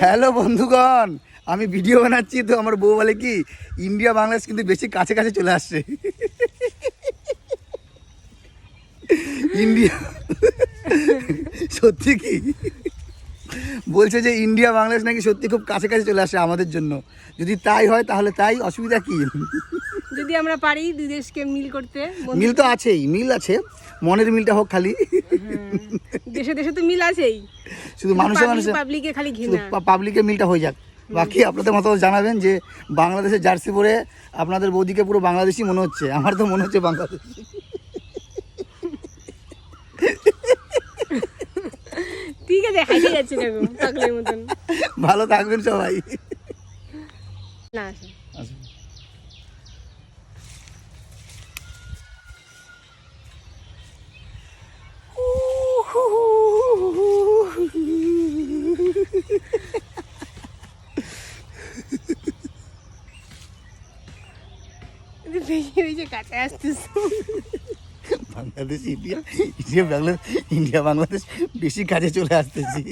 Hello বন্ধুগণ আমি video বানাচ্ছি তো আমার বউ বলে কি ইন্ডিয়া বাংলাদেশ কিন্তু বেশি কাছে কাছে চলে আসছে। ইন্ডিয়া সত্যি কি? বলছে যে ইন্ডিয়া বাংলাদেশ নাকি সত্যি খুব কাছে কাছে চলে আসে আমাদের জন্য। যদি তাই হয় তাহলে তাই অসুবিধা কি? যদি আমরা পারি দুই দেশকে মিল করতে মিল তো আছেই মিল আছে মনের মিলটা হোক খালি। দেশে দেশে তো মিল আছেই। শুধু মানুষে মানুষে পাবলিকে মিলটা হয়ে যাক। বাকি আপনাদের মতো জানাবেন যে বাংলাদেশের জার্সি পরে আপনাদের বৌদিকে পুরো বাংলাদেশি মনে হচ্ছে। আমার তো মনে হচ্ছে বাংলাদেশ। ঠিক আছে যাচ্ছে দেখো পাগলের মতন। ভালো থাকবেন সবাই। না আসুন। বেশি বেশি Bangladesh India India Bangladesh India Bangladesh বেশি কাজে চলে আসতেছি।